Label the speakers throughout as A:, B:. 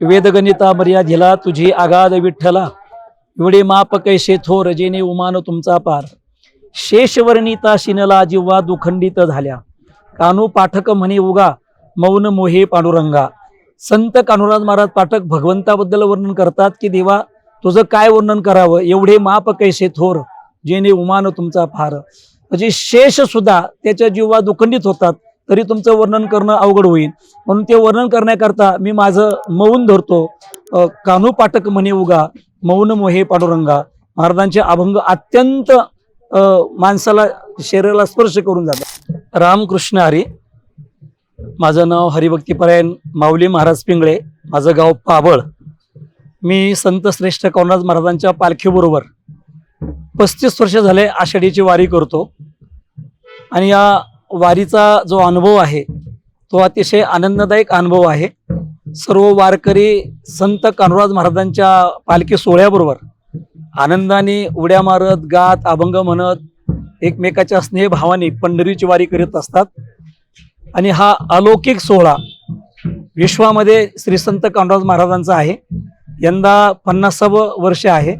A: वेदगणिता मर्यादिला तुझी आगाध विठ्ठला. एवढे माप कैसे थोर जेने उमान तुमचा पार. शेषवर्णिता शिनला जिव्हा दुखंडित झाल्या. कानू पाठक म्हणे उगा मौन मोहे पांडुरंगा. संत कानुराज महाराज पाठक भगवंताबद्दल वर्णन करतात की देवा तुझं काय वर्णन करावं? एवढे माप कैसे थोर जेने उमान तुमचा फार म्हणजे शेष सुद्धा त्याच्या जीवा दुखंडित होतात. तरी तुमचं वर्णन करणं अवघड होईल. म्हणून ते वर्णन करण्याकरता मी माझं मौन धरतो. कानू पाटक म्हणे उगा मौन मोहे पाडुरंगा. महाराजांचे अभंग अत्यंत माणसाला शरीराला स्पर्श करून जातात. रामकृष्ण हरी. माझं नाव हरिभक्तीपरायण माऊली महाराज पिंगळे. माझं गाव पाबळ. मी संत श्रेष्ठ कौनराज महाराजांच्या पालखीबरोबर पस्तीस वर्ष झाले आषाढीची वारी करतो. आणि या वारीचा जो अनुभव आहे तो अतिशय आनंददायक अनुभव आहे. सर्व वारकरी संत कानराज महाराजांच्या पालखी सोहळ्याबरोबर आनंदाने उड्या मारत गात अभंग म्हणत एकमेकाच्या स्नेहभावाने पंढरीची वारी करीत असतात. आणि हा अलौकिक सोहळा विश्वामध्ये श्री संत कानराज महाराजांचा आहे. यंदा पन्नासावं वर्ष आहे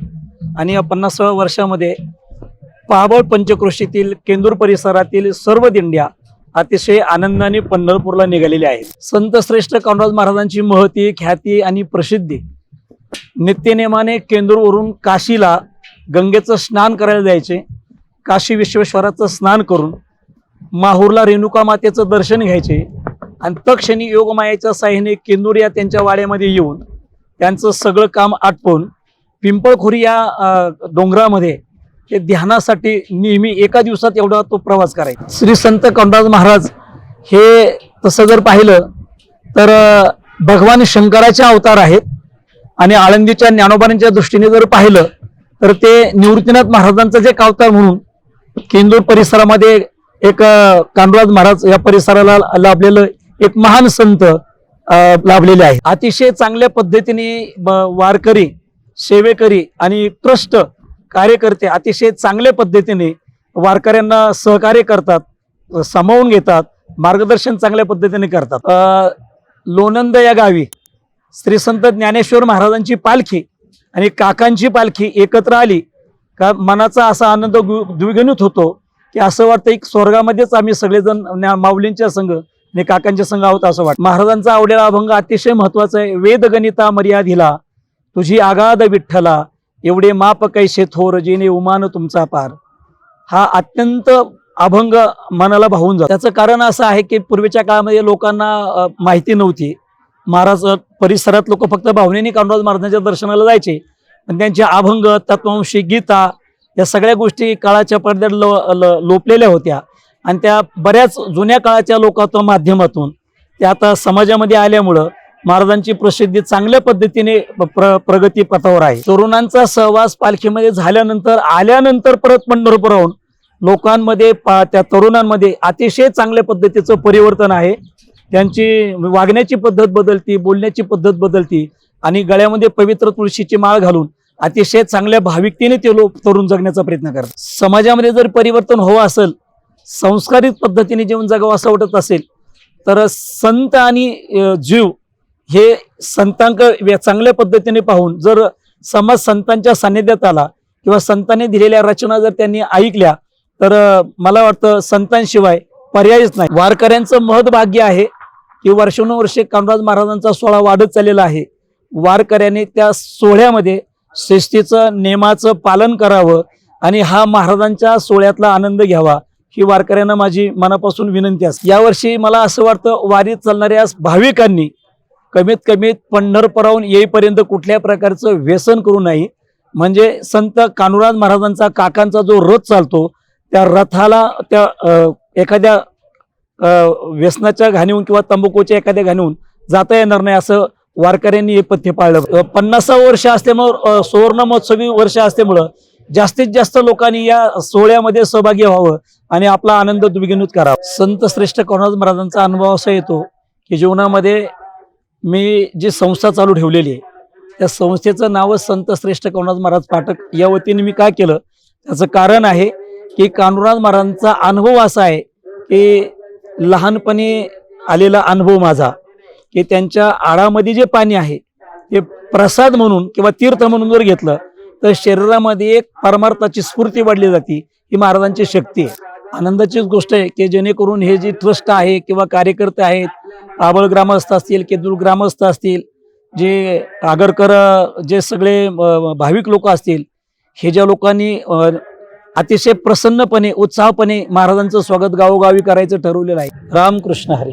A: आणि या पन्नासाव्या वर्षामध्ये पहाबळ पंचक्रोशीतील केंदूर परिसरातील सर्व दिंड्या अतिशय आनंदाने पंढरपूरला निघालेल्या आहेत. संत श्रेष्ठ कान्होराज महाराजांची महती ख्याती आणि प्रसिद्धी नित्यनेमाने केंदूरवरून काशीला गंगेचं स्नान करायला जायचे. काशी विश्वेश्वराचं स्नान करून माहूरला रेणुका मातेचं दर्शन घ्यायचे आणि तक्षणी योगमायाच्या साह्याने केंदूर या त्यांच्या वाड्यामध्ये येऊन त्यांचं सगळं काम आटपून पिंपळखोरी या डोंगरामध्ये ते ध्यानासाठी नेहमी एका दिवसात एवढा तो प्रवास करायचा. श्री संत कौंडराज महाराज हे तसं जर पाहिलं तर भगवान शंकराचे अवतार आहेत आणि आळंदीच्या ज्ञानोबांच्या दृष्टीने जर पाहिलं तर ते निवृत्तीनाथ महाराजांचं जे एक अवतार म्हणून केंदूर परिसरामध्ये एक कानराज महाराज या परिसराला लाभलेलं एक महान संत लाभलेले आहे अतिशय चांगल्या पद्धतीने ब- वारकरी सेवेकरी आणि ट्रस्ट कार्यकर्ते अतिशय चांगल्या पद्धतीने वारकऱ्यांना सहकार्य करतात सामावून घेतात मार्गदर्शन चांगल्या पद्धतीने करतात. लोणंद या गावी श्री संत ज्ञानेश्वर महाराजांची पालखी आणि काकांची पालखी एकत्र आली का मनाचा असा आनंद द्विगणित द्विगुणित होतो की असं वाटतं एक स्वर्गामध्येच आम्ही सगळेजण माऊलींच्या संघ आणि काकांच्या संघ आहोत असं वाटतं. महाराजांचा आवडेला अभंग अतिशय महत्त्वाचा आहे. वेदगणिता मर्यादिला तुझी आगाध विठ्ठला एवढे माप कैसे थोर जेने उमान तुमचा पार. हा अत्यंत अभंग मनाला भावून जातो. त्याचं कारण असं आहे की पूर्वीच्या काळामध्ये लोकांना माहिती नव्हती. महाराज परिसरात लोक फक्त भावनेने कामराज महाराजांच्या दर्शनाला जायचे. पण त्यांचे अभंग तत्वंशी गीता या सगळ्या गोष्टी काळाच्या पडद्यात लो- ल- लोपलेल्या होत्या. आणि त्या बऱ्याच जुन्या काळाच्या लोकांच्या माध्यमातून त्या आता समाजामध्ये आल्यामुळं महाराजांची प्रसिद्धी चांगल्या पद्धतीने प्र प्रगती पथावर आहे. तरुणांचा सहवास पालखीमध्ये झाल्यानंतर आल्यानंतर परत पंढरपुराहून लोकांमध्ये पा त्या तरुणांमध्ये अतिशय चांगल्या पद्धतीचं परिवर्तन आहे. त्यांची वागण्याची पद्धत बदलती बोलण्याची पद्धत बदलती आणि गळ्यामध्ये पवित्र तुळशीची माळ घालून अतिशय चांगल्या भाविकतेने ते लोक तरुण जगण्याचा प्रयत्न करतात. समाजामध्ये जर परिवर्तन हवं असेल संस्कारित पद्धतीने जीवन जगावं असं वाटत असेल तर संत आणि जीव हे संतांक चांगल्या पद्धतीने पाहून जर समाज संतांच्या सान्निध्यात आला किंवा संतांनी दिलेल्या रचना जर त्यांनी ऐकल्या तर मला वाटतं संतांशिवाय पर्यायच नाही. वारकऱ्यांचं महत् भाग्य आहे की वर्षानुवर्षे कामराज महाराजांचा सोहळा वाढत चाललेला आहे. वारकऱ्याने त्या सोहळ्यामध्ये शिस्तीचं नियमाचं पालन करावं आणि हा महाराजांच्या सोहळ्यातला आनंद घ्यावा ही वारकऱ्यांना माझी मनापासून विनंती असते यावर्षी मला असं वाटतं वारीत चालणाऱ्या भाविकांनी कमीत कमीत पंढरपुराहून येईपर्यंत कुठल्या प्रकारचं व्यसन करू नये. म्हणजे संत कानुराज महाराजांचा काकांचा जो रथ चालतो त्या रथाला त्या एखाद्या व्यसनाच्या घाणीहून किंवा तंबाखूच्या एखाद्या घाणीहून जाता येणार नाही असं वारकऱ्यांनी हे पथ्य पाळलं. पन्नासावं वर्ष असल्यामुळं सुवर्ण महोत्सवी वर्ष असल्यामुळं जास्तीत जास्त लोकांनी या सोहळ्यामध्ये सहभागी व्हावं आणि आपला आनंद द्विगुणित करावा. संत श्रेष्ठ करुणाज महाराजांचा अनुभव असा येतो की जीवनामध्ये मी जी संस्था चालू ठेवलेली आहे त्या संस्थेचं नाव संत श्रेष्ठ करुणाज महाराज पाठक या वतीने मी काय केलं त्याचं कारण आहे की कानुराज महाराजांचा अनुभव असा आहे की लहानपणी आलेला अनुभव माझा की त्यांच्या आळामध्ये जे पाणी आहे ते प्रसाद म्हणून किंवा तीर्थ म्हणून जर घेतलं तर शरीरामध्ये एक परमार्थाची स्फूर्ती वाढली जाते ही महाराजांची शक्ती आहे. आनंदाचीच गोष्ट आहे की जेणेकरून हे जे ट्रस्ट आहे किंवा कार्यकर्ते आहेत आबळ ग्रामस्थ असतील केदूर ग्रामस्थ असतील जे आगरकर जे सगळे भाविक लोक असतील हे ज्या लोकांनी अतिशय प्रसन्नपणे उत्साहपणे महाराजांचं स्वागत गावोगावी करायचं ठरवलेलं आहे. रामकृष्ण हरी.